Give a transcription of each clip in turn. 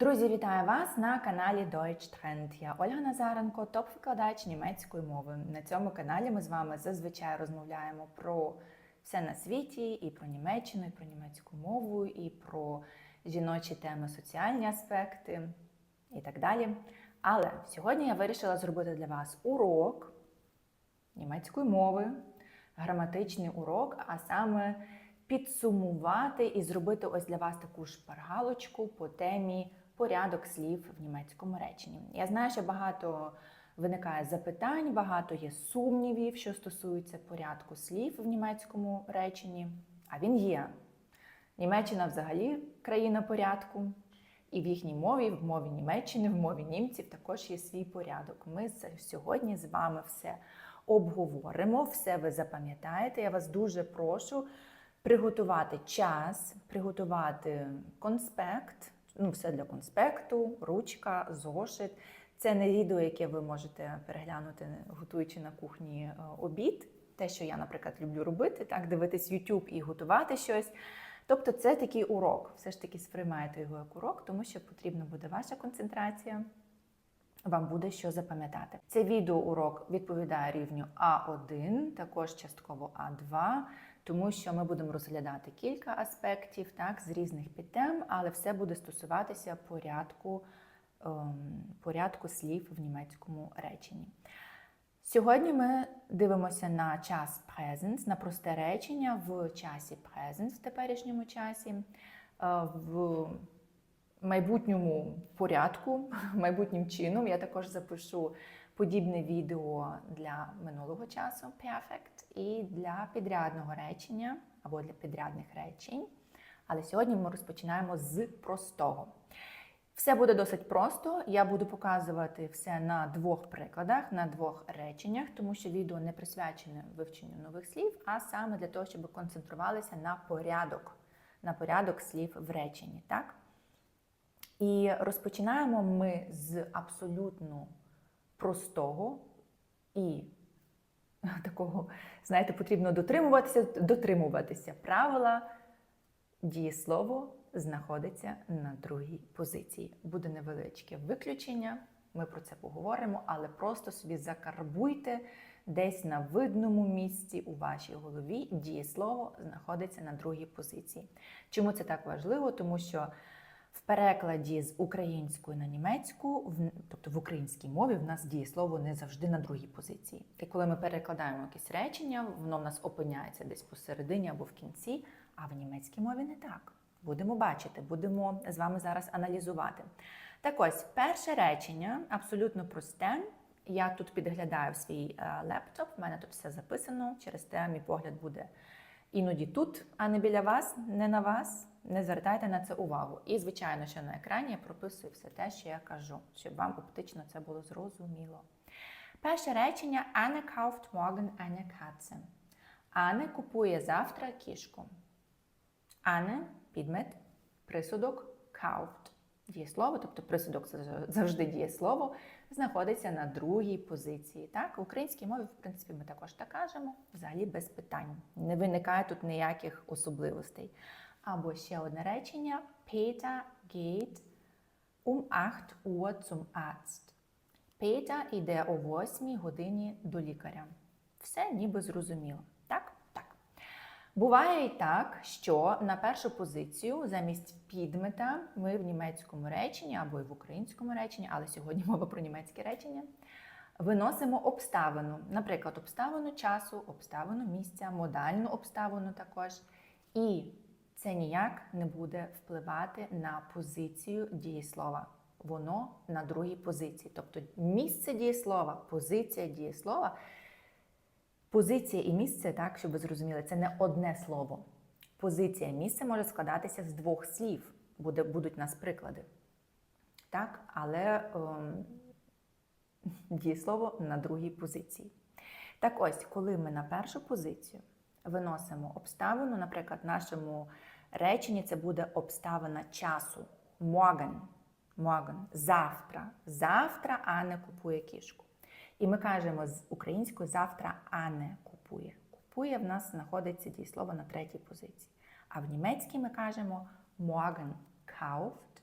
Друзі, вітаю вас на каналі Deutsch Trend. Я Ольга Назаренко, топ-викладач німецької мови. На цьому каналі ми з вами зазвичай розмовляємо про все на світі, і про Німеччину, і про німецьку мову, і про жіночі теми, соціальні аспекти і так далі. Але сьогодні я вирішила зробити для вас урок німецької мови, граматичний урок, а саме підсумувати і зробити ось для вас таку шпаргалочку по темі порядок слів в німецькому реченні. Я знаю, що багато виникає запитань, багато є сумнівів, що стосується порядку слів в німецькому реченні. А він є. Німеччина взагалі країна порядку. І в їхній мові, в мові Німеччини, в мові німців також є свій порядок. Ми сьогодні з вами все обговоримо, все ви запам'ятаєте. Я вас дуже прошу приготувати час, приготувати конспект, ну все для конспекту, ручка, зошит. Це не відео, яке ви можете переглянути, готуючи на кухні е, обід. Те, що я, наприклад, люблю робити, так дивитись YouTube і готувати щось. Тобто, це такий урок. Все ж таки сприймайте його як урок, тому що потрібна буде ваша концентрація. Вам буде що запам'ятати. Цей відеоурок відповідає рівню А1, також частково А2, тому що ми будемо розглядати кілька аспектів так, з різних підтем, але все буде стосуватися порядку, ем, порядку слів в німецькому реченні. Сьогодні ми дивимося на час present, на просте речення в часі present, в теперішньому часі, е, в майбутньому порядку, майбутнім чином. Я також запишу подібне відео для минулого часу perfect і для підрядного речення або для підрядних речень. Але сьогодні ми розпочинаємо з простого. Все буде досить просто. Я буду показувати все на двох прикладах, на двох реченнях, тому що відео не присвячене вивченню нових слів, а саме для того, щоб концентрувалися на порядок, на порядок слів в реченні. Так? І розпочинаємо ми з абсолютно простого і такого, знаєте, потрібно дотримуватися, дотримуватися правила. Дієслово знаходиться на другій позиції. Буде невеличке виключення, ми про це поговоримо, але просто собі закарбуйте десь на видному місці у вашій голові. Дієслово знаходиться на другій позиції. Чому це так важливо? Тому що в перекладі з української на німецьку, тобто в українській мові, в нас дієслово не завжди на другій позиції. І коли ми перекладаємо якесь речення, воно в нас опиняється десь посередині або в кінці, а в німецькій мові не так. Будемо бачити, будемо з вами зараз аналізувати. Так ось, перше речення абсолютно просте. Я тут підглядаю свій е, лептоп, в мене тут все записано. Через те мій погляд буде іноді тут, а не біля вас, не на вас. Не звертайте на це увагу. І, звичайно, що на екрані я прописую все те, що я кажу, щоб вам оптично це було зрозуміло. Перше речення Anne kauft morgen eine Katze. Анне купує завтра кішку. Анне підмет, присудок kauft. Дієслово, тобто присудок це завжди дієслово, знаходиться на другій позиції. Так, в українській мові, в принципі, ми також так кажемо, взагалі без питань. Не виникає тут ніяких особливостей. Або ще одне речення: Peter geht um 8 Uhr zum Arzt. Петя йде о 8 годині до лікаря. Все ніби зрозуміло. Буває і так, що на першу позицію замість підмета ми в німецькому реченні або й в українському реченні, але сьогодні мова про німецьке речення, виносимо обставину. Наприклад, обставину часу, обставину місця, модальну обставину також. І це ніяк не буде впливати на позицію дієслова. Воно на другій позиції. Тобто місце дієслова, позиція дієслова Позиція і місце, так, щоб ви зрозуміли, це не одне слово. Позиція місце може складатися з двох слів. Буде, будуть нас приклади. Так, але ем, дієслово на другій позиції. Так ось, коли ми на першу позицію виносимо обставину, наприклад, в нашому реченні це буде обставина часу. Morgen. Morgen. Завтра. Завтра Анне купує кішку. І ми кажемо з українською завтра Анне купує. Купує в нас знаходиться дієслово на третій позиції. А в німецькій ми кажемо morgen kauft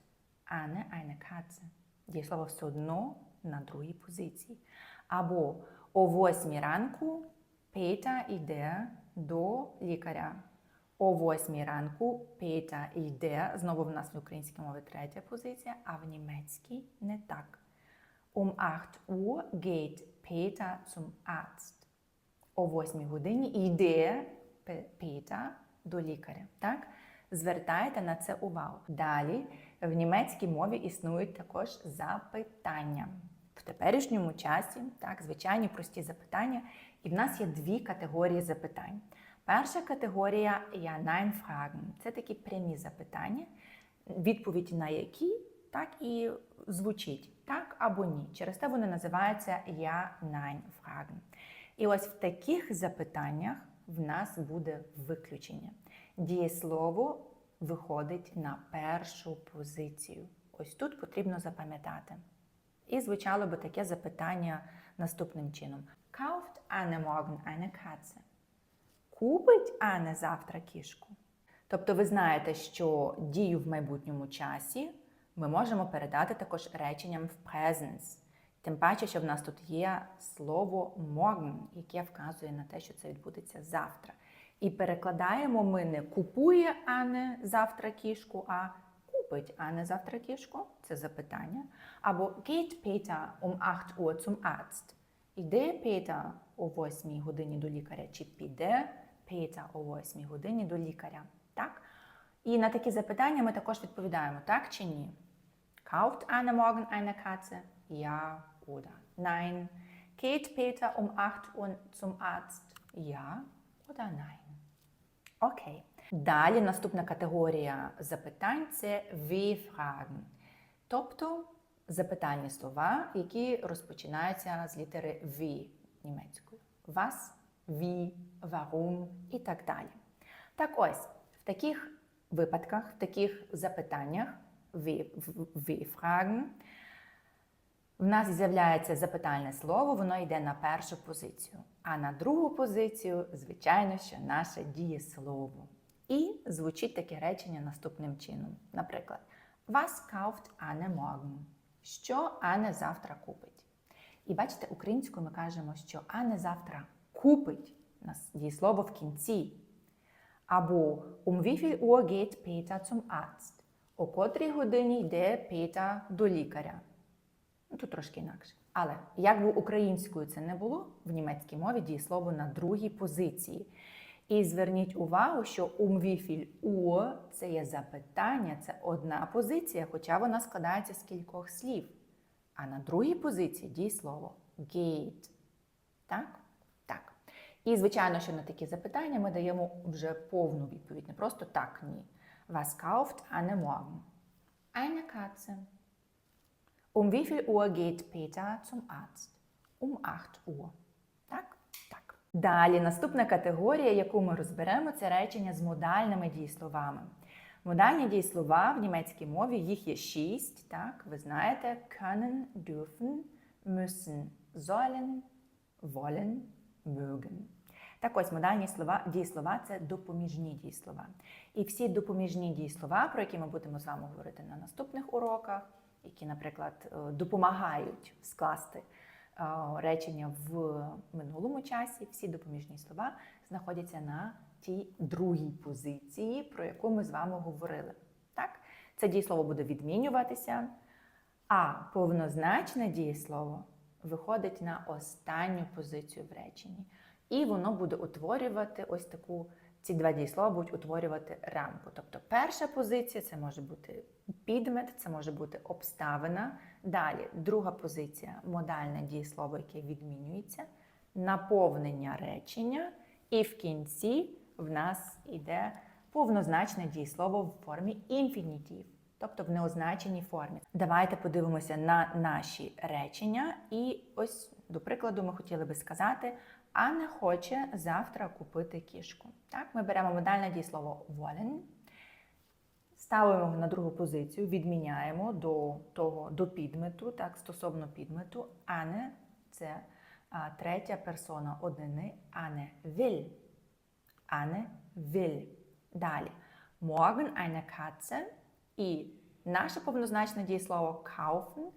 Anne eine Katze. Дієслово все одно на другій позиції. Або о восьмій ранку Петя йде до лікаря. О восьмій ранку Петя йде, знову в нас в українській мові третя позиція, а в німецькій не так. Um 8 Uhr geht Peter zum Arzt. О 8 годині йде Пе- Петя до лікаря. Так? Звертайте на це увагу. Далі в німецькій мові існують також запитання. В теперішньому часі, так, звичайні прості запитання, і в нас є дві категорії запитань. Перша категорія ja nein fragen це такі прямі запитання, відповідь на які так і звучить так або ні. Через те вони називаються ja nein fragen. І ось в таких запитаннях в нас буде виключення. Дієслово виходить на першу позицію. Ось тут потрібно запам'ятати. І звучало би таке запитання наступним чином: Kauft Anne morgen eine Katze? Купить Анне завтра кішку? Тобто ви знаєте, що дію в майбутньому часі ми можемо передати також реченням в presence. Тим паче, що в нас тут є слово morgen, яке вказує на те, що це відбудеться завтра. І перекладаємо ми не купує Анне завтра кішку, а купить Анне завтра кішку це запитання. Або geht Peter um 8 Uhr zum Arzt. Іде Петя о 8 годині до лікаря, чи піде Петя о 8 годині до лікаря. Так? І на такі запитання ми також відповідаємо так чи ні. Kauft Anne morgen eine Katze? Ja oder nein? Geht Peter um 8 Uhr zum Arzt? Ja oder nein? Окей. Далі наступна категорія запитань це V-Fragen. Тобто запитальні слова, які розпочинаються з літери V німецькою. Was, wie, warum і так далі. Так ось, в таких випадках, в таких запитаннях V-Fragen в нас з'являється запитальне слово, воно йде на першу позицію. А на другу позицію, звичайно, що наше дієслово. І звучить таке речення наступним чином. Наприклад, Was kauft Anne morgen? Що Анне завтра купить? І бачите, українською ми кажемо, що Анне завтра купить нас дієслово в кінці. Або um wie viel Uhr geht Peter zum Arzt? О котрій годині йде Петя до лікаря. Ну, тут трошки інакше. Але як би українською це не було, в німецькій мові дієслово на другій позиції. І зверніть увагу, що um wie viel Uhr – це є запитання, це одна позиція, хоча вона складається з кількох слів. А на другій позиції дієслово geht. Так? Так. І, звичайно, що на такі запитання ми даємо вже повну відповідь, не просто так, ні. Was kauft Anne morgen? Eine Katze. Um wie viel Uhr geht Peter zum Arzt? Um 8 Uhr. Так? Так. Далі наступна категорія, яку ми розберемо, це речення з модальними дієсловами. Модальні дієслова в німецькій мові їх є шість. Так, ви знаєте, können, dürfen, müssen, sollen, wollen, mögen. Так ось модальні слова, дієслова це допоміжні дієслова. І всі допоміжні дієслова, про які ми будемо з вами говорити на наступних уроках, які, наприклад, е, допомагають скласти е, речення в минулому часі, всі допоміжні слова знаходяться на тій другій позиції, про яку ми з вами говорили. Так? Це дієслово буде відмінюватися, а повнозначне дієслово виходить на останню позицію в реченні. І воно буде утворювати ось таку. Ці два дієслова будуть утворювати рамку. Тобто перша позиція це може бути підмет, це може бути обставина. Далі друга позиція модальне дієслово, яке відмінюється, наповнення речення, і в кінці в нас іде повнозначне дієслово в формі інфінітів, тобто в неозначеній формі. Давайте подивимося на наші речення. І ось, до прикладу, ми хотіли би сказати. Анна хоче завтра купити кішку. Так, Ми беремо модальне дієслово wollen, ставимо його на другу позицію, відміняємо до того, до підмету, так, стосовно підмету. Анне це а, третя персона однини. Анне will. Анне will. Далі. Morgen eine Katze і Наше повнозначне дієслово kaufen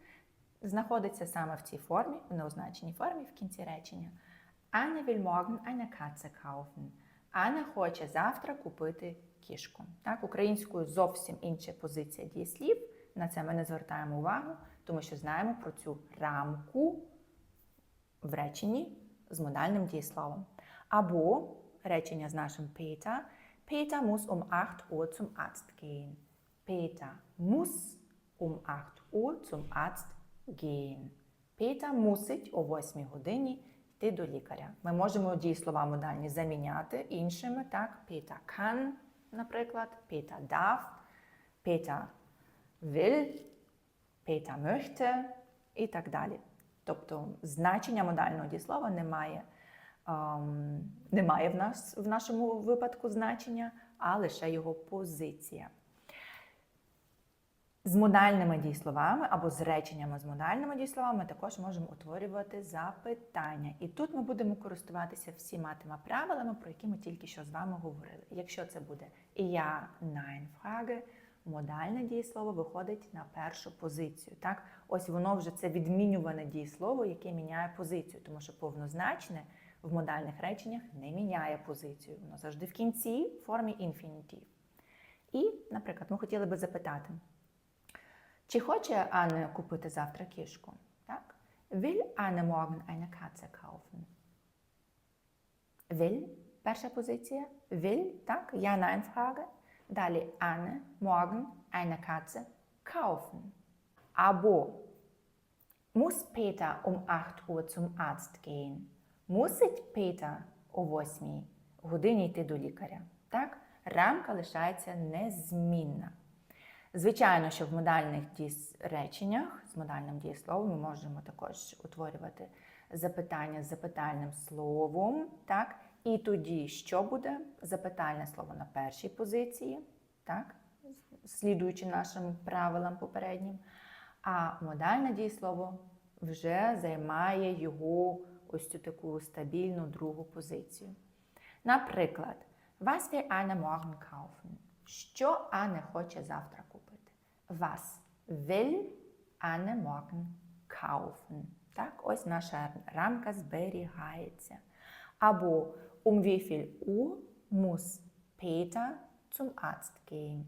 знаходиться саме в цій формі, в неозначеній формі в кінці речення. Anne will morgen eine Katze kaufen. Анна хоче завтра купити кішку. Так, українською зовсім інша позиція дієслів. На це ми не звертаємо увагу, тому що знаємо про цю рамку в реченні з модальним дієсловом. Або речення з нашим Peter. Peter muss um 8 Uhr zum Arzt gehen. Peter muss um 8 Uhr zum Arzt gehen. Peter мусить о 8 годині йти до лікаря. Ми можемо дієслова модальні заміняти іншими, так? Peter kann, наприклад, Peter darf, Peter will, Peter möchte і так далі. Тобто значення модального дієслова немає, ем, немає в, нас, в нашому випадку значення, а лише його позиція. З модальними дієсловами або з реченнями з модальними дієсловами також можемо утворювати запитання. І тут ми будемо користуватися всіма тими правилами, про які ми тільки що з вами говорили. Якщо це буде я nein модальне дієслово виходить на першу позицію. Так, ось воно вже це відмінюване дієслово, яке міняє позицію, тому що повнозначне в модальних реченнях не міняє позицію. Воно завжди в кінці в формі інфінітів. І, наприклад, ми хотіли би запитати. Чи хоче Анне купити завтра кішку? Так? Will Anne morgen eine Katze kaufen? Will – перша позиція. Will, так? Я nein Frage. Далі Anne morgen eine Katze kaufen. Або Muss Peter um 8 Uhr zum Arzt gehen? Мусить Петер о 8 годині йти до лікаря. Так? Рамка лишається незмінна. Звичайно, що в модальних реченнях з модальним дієсловом ми можемо також утворювати запитання з запитальним словом. Так? І тоді, що буде? Запитальне слово на першій позиції, так? слідуючи нашим правилам попереднім. А модальне дієслово вже займає його ось цю таку стабільну другу позицію. Наприклад, Was will Anne morgen kaufen? Що Анне хоче завтра купити? Was will Anne morgen kaufen? Так, ось наша рамка зберігається. Або um wie viel Uhr muss Peter zum Arzt gehen?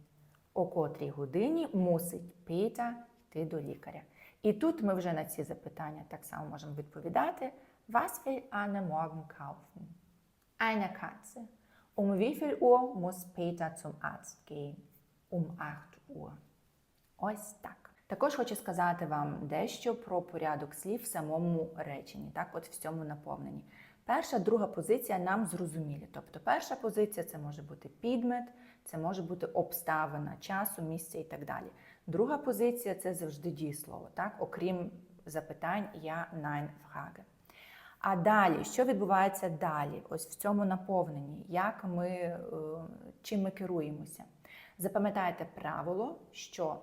О котрій годині мусить Петя йти до лікаря. І тут ми вже на ці запитання так само можемо відповідати. Was will Anne morgen kaufen? Eine Katze. Um wie viel Uhr muss Peter zum Arzt gehen? Um 8 Uhr. Ось так. Також хочу сказати вам дещо про порядок слів в самому реченні, так, от в цьому наповненні. Перша, друга позиція нам зрозумілі. Тобто, перша позиція це може бути підмет, це може бути обставина часу, місця і так далі. Друга позиція це завжди дієслово, так, окрім запитань я nein Frage. А далі, що відбувається далі? Ось в цьому наповненні, як ми, е, чим ми керуємося? Запам'ятайте правило, що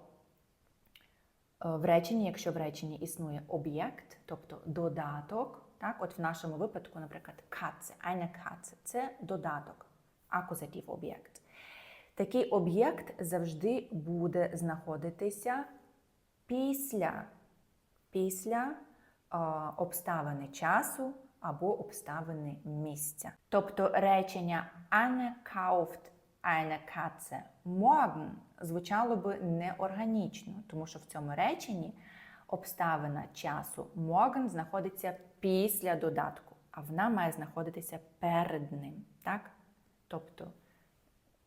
е, в реченні, якщо в реченні існує об'єкт, тобто додаток, так, от в нашому випадку, наприклад, Katze, eine Katze – це додаток, акузатив об'єкт. Такий об'єкт завжди буде знаходитися після, після обставини часу або обставини місця. Тобто речення Anne kauft eine Katze morgen звучало би неорганічно, тому що в цьому реченні обставина часу morgen знаходиться після додатку, а вона має знаходитися перед ним. Так? Тобто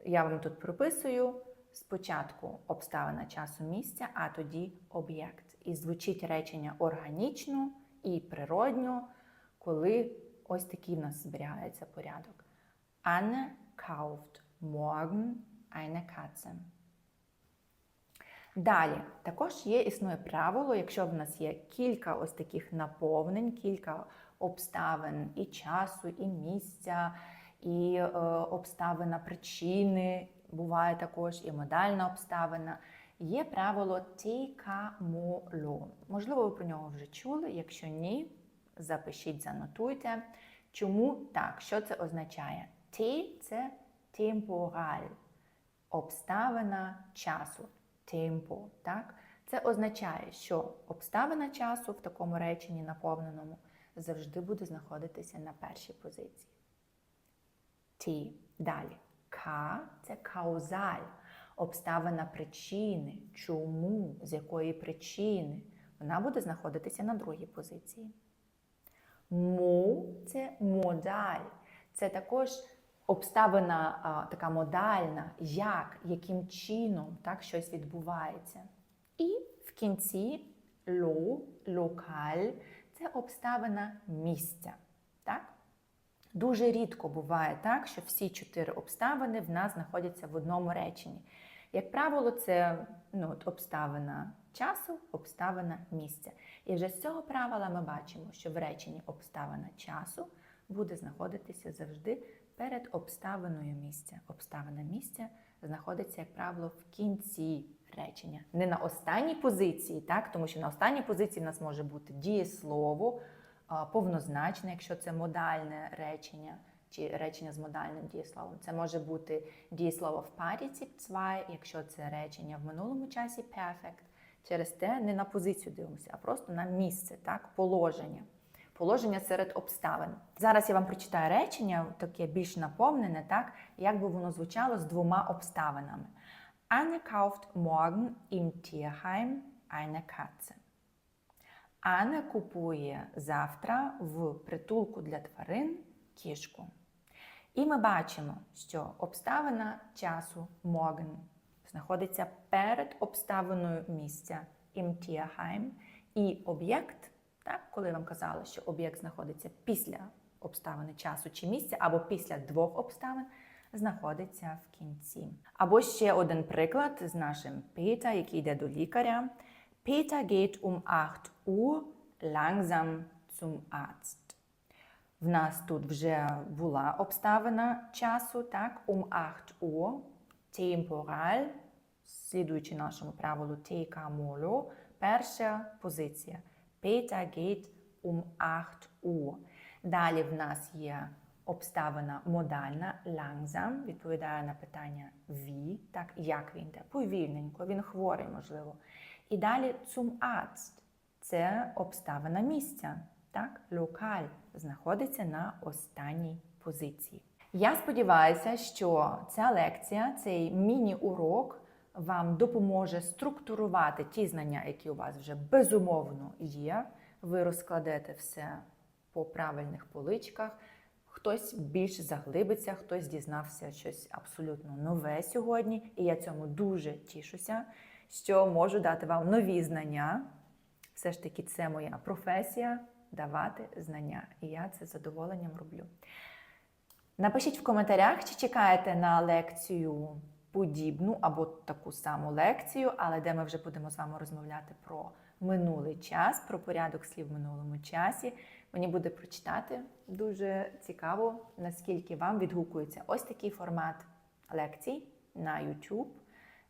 я вам тут прописую спочатку обставина часу місця, а тоді об'єкт. І звучить речення органічно і природньо, коли ось такий в нас зберігається порядок. Anne kauft morgen eine Katze. Далі, також є існує правило, якщо в нас є кілька ось таких наповнень, кілька обставин і часу, і місця, і е, обставина причини, буває також і модальна обставина. Є правило тікамоло. Можливо, ви про нього вже чули. Якщо ні, запишіть, занотуйте. Чому так? Що це означає? Ті це темпораль, обставина часу. tempo. Так? Це означає, що обставина часу в такому реченні наповненому завжди буде знаходитися на першій позиції. Ті. Далі. К це каузаль, обставина причини. Чому, з якої причини? Вона буде знаходитися на другій позиції. Му це модаль. Це також обставина а, така модальна, як, яким чином так, щось відбувається. І в кінці ло, локаль це обставина місця. Так? Дуже рідко буває так, що всі чотири обставини в нас знаходяться в одному реченні. Як правило, це ну, от обставина часу, обставина місця. І вже з цього правила ми бачимо, що в реченні обставина часу буде знаходитися завжди перед обставиною місця. Обставина місця знаходиться, як правило, в кінці речення. Не на останній позиції, так? тому що на останній позиції в нас може бути дієслово, повнозначне, якщо це модальне речення, чи речення з модальним дієсловом. Це може бути дієслово в partizip 2, якщо це речення в минулому часі perfect. Через те не на позицію дивимося, а просто на місце, так, положення. Положення серед обставин. Зараз я вам прочитаю речення, таке більш наповнене, так, як би воно звучало з двома обставинами. Anne kauft morgen im Tierheim eine Katze. Анна купує завтра в притулку для тварин кішку. І ми бачимо, що обставина часу morgen знаходиться перед обставиною місця im і об'єкт, так, коли вам казала, що об'єкт знаходиться після обставини часу чи місця, або після двох обставин, знаходиться в кінці. Або ще один приклад з нашим Петя, який йде до лікаря. Peter geht um 8 Uhr langsam zum Arzt. В нас тут вже була обставина часу, так, um 8 Uhr, temporal, слідуючи нашому правилу TK молю, перша позиція. Peter geht um 8 Uhr. Далі в нас є обставина модальна, langsam, відповідає на питання wie, так, як він йде, повільненько, він хворий, можливо. І далі zum Arzt – це обставина місця, так, локаль знаходиться на останній позиції. Я сподіваюся, що ця лекція, цей міні-урок вам допоможе структурувати ті знання, які у вас вже безумовно є. Ви розкладете все по правильних поличках. Хтось більш заглибиться, хтось дізнався щось абсолютно нове сьогодні, і я цьому дуже тішуся, що можу дати вам нові знання. Все ж таки, це моя професія давати знання, і я це з задоволенням роблю. Напишіть в коментарях, чи чекаєте на лекцію подібну або таку саму лекцію, але де ми вже будемо з вами розмовляти про минулий час, про порядок слів в минулому часі. Мені буде прочитати дуже цікаво, наскільки вам відгукується ось такий формат лекцій на YouTube,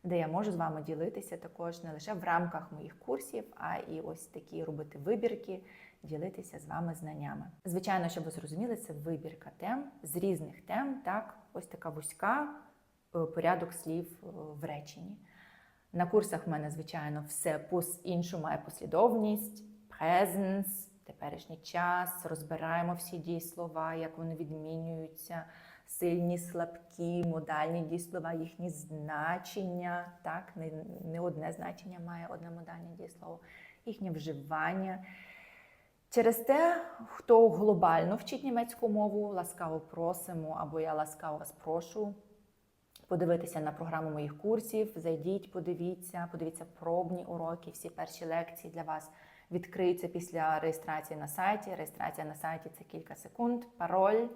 де я можу з вами ділитися також не лише в рамках моїх курсів, а і ось такі робити вибірки, ділитися з вами знаннями. Звичайно, щоб ви зрозуміли, це вибірка тем з різних тем, так, ось така вузька е, порядок слів е, в реченні. На курсах в мене, звичайно, все по-іншому має послідовність, presence, теперішній час, розбираємо всі дієслова, як вони відмінюються, сильні, слабкі, модальні дієслова, їхні значення. Так, не, не одне значення має одне модальне дієслово, їхнє вживання. Через те, хто глобально вчить німецьку мову, ласкаво просимо, або я ласкаво вас прошу подивитися на програму моїх курсів. Зайдіть, подивіться, подивіться пробні уроки, всі перші лекції для вас відкриються після реєстрації на сайті. Реєстрація на сайті це кілька секунд, пароль,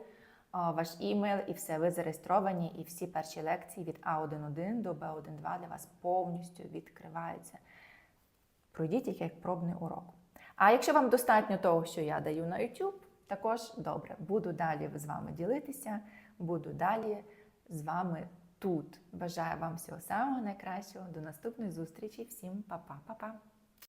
ваш імейл, і все, ви зареєстровані, і всі перші лекції від А11 до Б12 для вас повністю відкриваються. Пройдіть їх як пробний урок. А якщо вам достатньо того, що я даю на YouTube, також добре, буду далі з вами ділитися, буду далі з вами тут. Бажаю вам всього самого найкращого. До наступної зустрічі. Всім па-па, па-па.